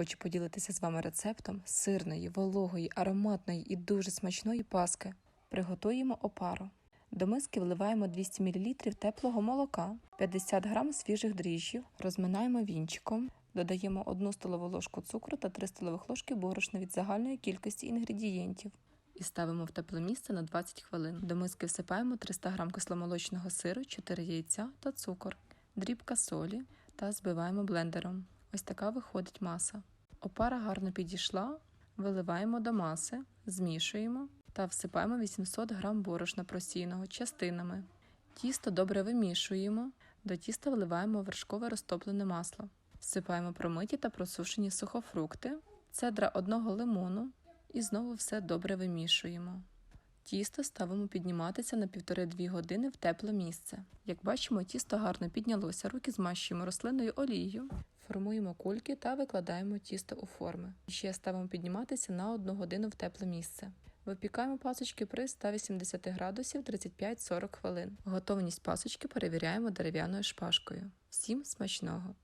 Хочу поділитися з вами рецептом сирної, вологої, ароматної і дуже смачної паски. Приготуємо опару. До миски вливаємо 200 мл теплого молока, 50 г свіжих дріжджів, розминаємо вінчиком, додаємо 1 столову ложку цукру та 3 столових ложки борошна від загальної кількості інгредієнтів. І ставимо в тепле місце на 20 хвилин. До миски всипаємо 300 г кисломолочного сиру, 4 яйця та цукор, дрібка солі та збиваємо блендером. Ось така виходить маса. Опара гарно підійшла, виливаємо до маси, змішуємо та всипаємо 800 г борошна просійного частинами. Тісто добре вимішуємо, до тіста вливаємо вершкове розтоплене масло. Всипаємо промиті та просушені сухофрукти, цедра одного лимону і знову все добре вимішуємо. Тісто ставимо підніматися на 1,5-2 години в тепле місце. Як бачимо, тісто гарно піднялося, руки змащуємо рослинною олією, формуємо кульки та викладаємо тісто у форми. Ще ставимо підніматися на 1 годину в тепле місце. Випікаємо пасочки при 180 градусів 35-40 хвилин. Готовність пасочки перевіряємо дерев'яною шпажкою. Всім смачного!